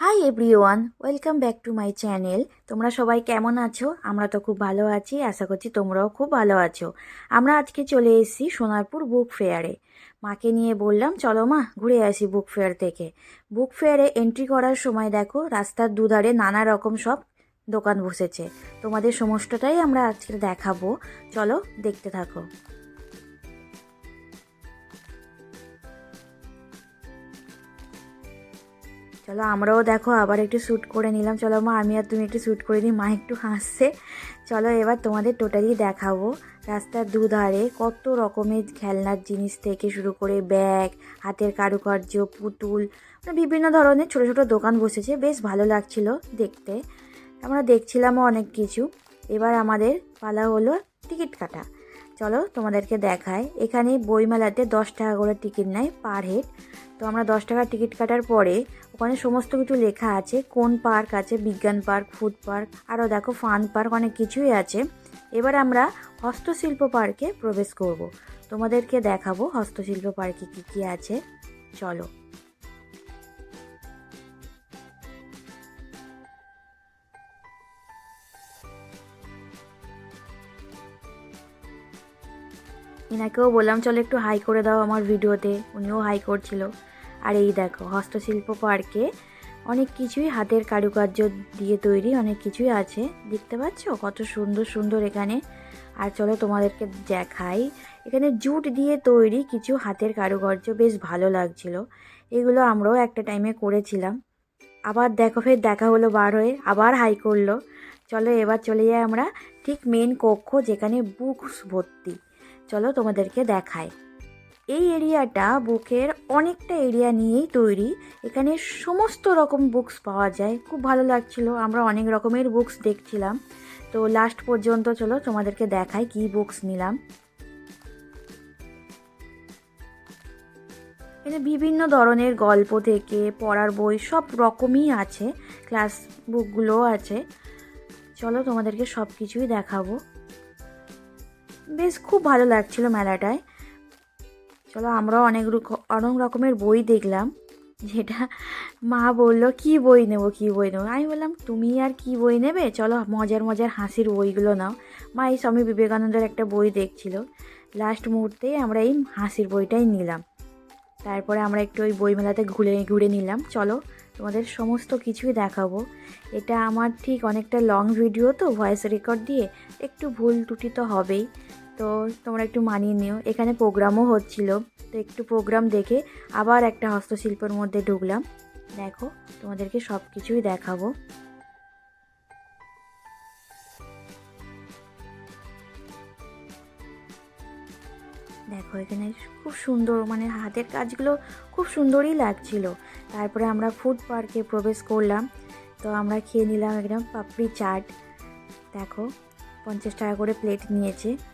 Hi everyone welcome back to my channel তোমরা সবাই কেমন আছো? আমরা তো খুব ভালো আছি, আশা করছি তোমরাও খুব ভালো আছো। আমরা আজকে চলে এসেছি সোনারপুর বুক ফেয়ারে মাকে নিয়ে বললাম, চলো মা, ঘুরে আসি বুক ফেয়ার থেকে। বুক ফেয়ারে এন্ট্রি করার সময় দেখো, রাস্তার দুধারে নানা রকম সব দোকান বসেছে। তোমাদের সমস্তটাই আমরা আজকে দেখাবো। চলো দেখতে থাকো। চলো আমরাও দেখো, আবার একটু শ্যুট করে নিলাম। চলো মা, আমি আর তুমি একটু শ্যুট করে নিই, মা একটু হাসছে। চলো এবার তোমাদের টোটালি দেখাবো রাস্তার দুধারে কত রকমের খেলনার জিনিস থেকে শুরু করে ব্যাগ, হাতের কারুকার্য, পুতুল মানে বিভিন্ন ধরনের ছোটো ছোটো দোকান বসেছে। বেশ ভালো লাগছিল দেখতে। আমরা দেখছিলামও অনেক কিছু। এবার আমাদের পালা হলো টিকিট কাটা। চলো তোমাদেরকে দেখায় এখানে বইমেলাতে দশ টাকা করে টিকিট নেয় পার হেড। তো আমরা দশ টাকার টিকিট কাটার পরে ওখানে সমস্ত কিছু লেখা আছে। কোন পার্ক আছে? বিজ্ঞান পার্ক, ফুড পার্ক, আরও দেখো ফান পার্ক অনেক কিছুই আছে। এবার আমরা হস্তশিল্প পার্কে প্রবেশ করব। তোমাদেরকে দেখাবো হস্তশিল্প পার্কে কী কী আছে। চলো। ইনাকেও বললাম, চলো একটু হাই করে দাও আমার ভিডিওতে উনিও হাই করছিল। আর এই দেখো, হস্তশিল্প পার্কে অনেক কিছুই হাতের কারুকার্য দিয়ে তৈরি, অনেক কিছুই আছে। দেখতে পাচ্ছ? কত সুন্দর সুন্দর এখানে। আর চলো তোমাদেরকে দেখাই। এখানে জুট দিয়ে তৈরি কিছু হাতের কারুকার্য, বেশ ভালো লাগছিল। এগুলো আমরাও একটা টাইমে করেছিলাম। আবার দেখো, ফের দেখা হলো বার হয়ে, আবার হাই করল। চলো এবার চলে যাই আমরা ঠিক মেন কক্ষ, যেখানে বুকস ভর্তি। চলো তোমাদেরকে দেখায় এই এরিয়াটা বুকের অনেকটা এরিয়া নিয়েই তৈরি। এখানে সমস্ত রকম বুকস পাওয়া যায়। খুব ভালো লাগছিল। আমরা অনেক রকমের বুকস দেখছিলাম। তো লাস্ট পর্যন্ত চলো তোমাদেরকে দেখাই কি বুকস নিলাম। এখানে বিভিন্ন ধরনের গল্প থেকে, পড়ার বই সব রকমই আছে। ক্লাস বুকগুলোও আছে। চলো তোমাদেরকে সব কিছুই দেখাবো। বেশ, খুব ভালো লাগছিল মেলাটায়। চলো আমরাও অনেক অনেক রকমের বই দেখলাম। যেটা মা বলল, কি বই নেব, কি বই নেব? আমি বললাম, তুমি আর কি বই নেবে? চলো মজার মজার হাসির বইগুলো নাও। মা এই স্বামী বিবেকানন্দের একটা বই দেখছিল। লাস্ট মুহূর্তে আমরা এই হাসির বইটাই নিলাম। তারপরে আমরা একটু ওই বইমেলাতে ঘুরে ঘুরে নিলাম। চলো তোমাদের সমস্ত কিছুই দেখাবো। এটা আমার ঠিক অনেকটা লং ভিডিও তো ভয়েস রেকর্ড দিয়ে। একটু ভুল ত্রুটি তো হবেই। তো তোমরা একটু মানিয়ে নিও। এখানে প্রোগ্রামও হচ্ছিল। তো একটু প্রোগ্রাম দেখে আবার একটা হস্তশিল্পের মধ্যে ঢুকলাম। দেখো, তোমাদেরকে সব কিছুই দেখাবো। দেখো, এখানে খুব সুন্দর মানে হাতের কাজগুলো খুব সুন্দরই লাগছিল। তারপরে আমরা ফুড পার্কে প্রবেশ করলাম। তো আমরা খেয়ে নিলাম একদম পাপড়ি চাট। দেখো, পঞ্চাশ টাকা করে প্লেট নিয়েছে।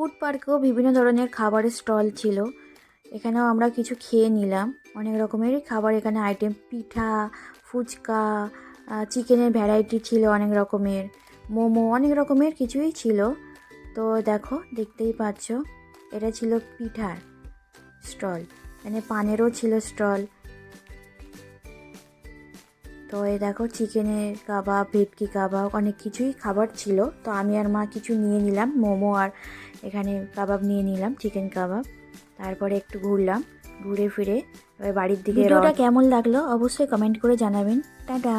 ফুড পার্কেও বিভিন্ন ধরনের খাবারের স্টল ছিল। এখানেও আমরা কিছু খেয়ে নিলাম। অনেক রকমেরই খাবার এখানে আইটেম, পিঠা, ফুচকা চিকেনের ভ্যারাইটি ছিল অনেক রকমের। মোমো, অনেক রকমের কিছুই ছিল। তো দেখো, দেখতেই পাচ্ছ, এটা ছিল পিঠার স্টল। মানে পানেরও ছিল স্টল। তো এই দেখো চিকেনের কাবাব ভেটকি কাবাব অনেক কিছুই খাবার ছিল। তো আমি আর মা কিছু নিয়ে নিলাম মোমো আর এখানে কাবাব নিয়ে নিলাম চিকেন কাবাব। তারপরে একটু ঘুরলাম ঘুরে ফিরে এবার বাড়ির দিকে ভিডিওটা কেমন লাগল অবশ্যই কমেন্ট করে জানাবেন। টাটা!